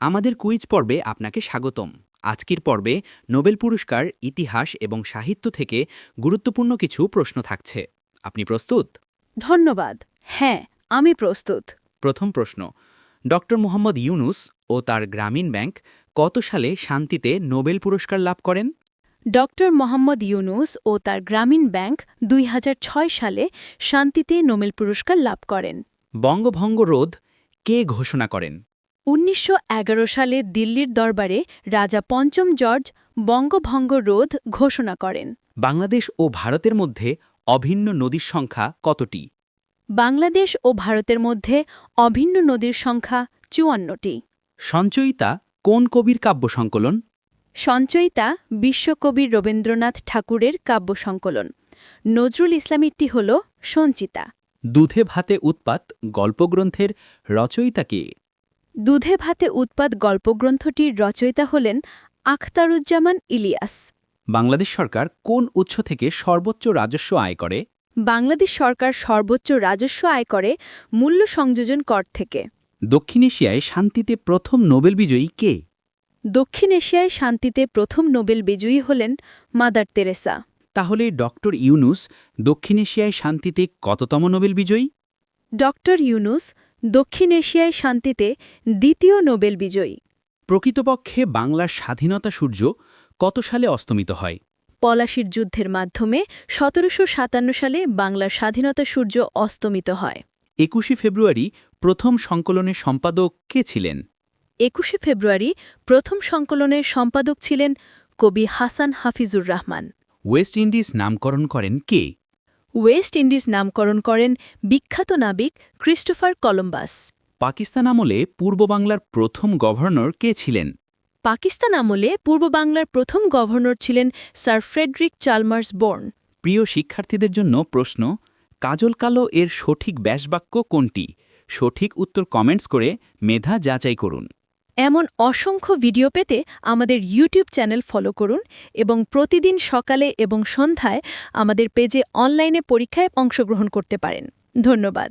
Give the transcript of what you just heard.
আমাদের কুইজ পর্বে আপনাকে স্বাগতম। আজকের পর্বে নোবেল পুরস্কার ইতিহাস এবং সাহিত্য থেকে গুরুত্বপূর্ণ কিছু প্রশ্ন থাকছে। আপনি প্রস্তুত? ধন্যবাদ। হ্যাঁ আমি প্রস্তুত। প্রথম প্রশ্ন। ডক্টর মোহাম্মদ ইউনুস ও তার গ্রামীণ ব্যাংক কত সালে শান্তিতে নোবেল পুরস্কার লাভ করেন? ডক্টর মোহাম্মদ ইউনুস ও তার গ্রামীণ ব্যাংক দুই হাজার ছয় সালে শান্তিতে নোবেল পুরস্কার লাভ করেন। বঙ্গভঙ্গ রোধ কে ঘোষণা করেন? উনিশশো এগারো সালে দিল্লির দরবারে রাজা পঞ্চম জর্জ বঙ্গভঙ্গ রোধ ঘোষণা করেন। বাংলাদেশ ও ভারতের মধ্যে অভিন্ন নদীর সংখ্যা কতটি? বাংলাদেশ ও ভারতের মধ্যে অভিন্ন নদীর সংখ্যা চুয়ান্নটি। সঞ্চয়িতা কোন কবির কাব্য সংকলন? সঞ্চয়িতা বিশ্বকবি রবীন্দ্রনাথ ঠাকুরের কাব্য সংকলন। নজরুল ইসলামীরটি হল সঞ্চিতা। দুধে ভাতে উৎপাত গল্পগ্রন্থের রচয়িতা কে? দুধে ভাতে উৎপাদ গল্পগ্রন্থটির রচয়িতা হলেন আখতারুজ্জামান ইলিয়াস। বাংলাদেশ সরকার কোন উৎস থেকে সর্বোচ্চ রাজস্ব আয় করে? বাংলাদেশ সরকার সর্বোচ্চ রাজস্ব আয় করে মূল্য সংযোজন কর থেকে। দক্ষিণ এশিয়ায় শান্তিতে প্রথম নোবেল বিজয়ী কে? দক্ষিণ এশিয়ায় শান্তিতে প্রথম নোবেল বিজয়ী হলেন মাদার তেরেসা। তাহলে ডক্টর ইউনুস দক্ষিণ এশিয়ায় শান্তিতে কততম নোবেল বিজয়ী? ডক্টর ইউনুস দক্ষিণ এশিয়ায় শান্তিতে দ্বিতীয় নোবেল বিজয়ী। প্রকৃতপক্ষে বাংলার স্বাধীনতা সূর্য কত সালে অস্তমিত হয়? পলাশির যুদ্ধের মাধ্যমে সতেরোশো সাতান্ন সালে বাংলার স্বাধীনতা সূর্য অস্তমিত হয়। একুশে ফেব্রুয়ারি প্রথম সংকলনের সম্পাদক কে ছিলেন? একুশে ফেব্রুয়ারি প্রথম সংকলনের সম্পাদক ছিলেন কবি হাসান হাফিজুর রহমান। ওয়েস্ট ইন্ডিজ নামকরণ করেন কে? ওয়েস্ট ইন্ডিজ নামকরণ করেন বিখ্যাত নাবিক ক্রিস্টোফার কলম্বাস। পাকিস্তান আমলে পূর্ব বাংলার প্রথম গভর্নর কে ছিলেন? পাকিস্তান আমলে পূর্ব বাংলার প্রথম গভর্নর ছিলেন স্যার ফ্রেডরিক চালমার্স বোর্ন। প্রিয় শিক্ষার্থীদের জন্য প্রশ্ন কাজল কালো এর সঠিক ব্যাসবাক্য কোনটি? সঠিক উত্তর কমেন্টস করে মেধা যাচাই করুন। এমন অসংখ্য ভিডিও পেতে আমাদের ইউটিউব চ্যানেল ফলো করুন এবং প্রতিদিন সকালে এবং সন্ধ্যায় আমাদের পেজে অনলাইনে পরীক্ষায় অংশগ্রহণ করতে পারেন। ধন্যবাদ।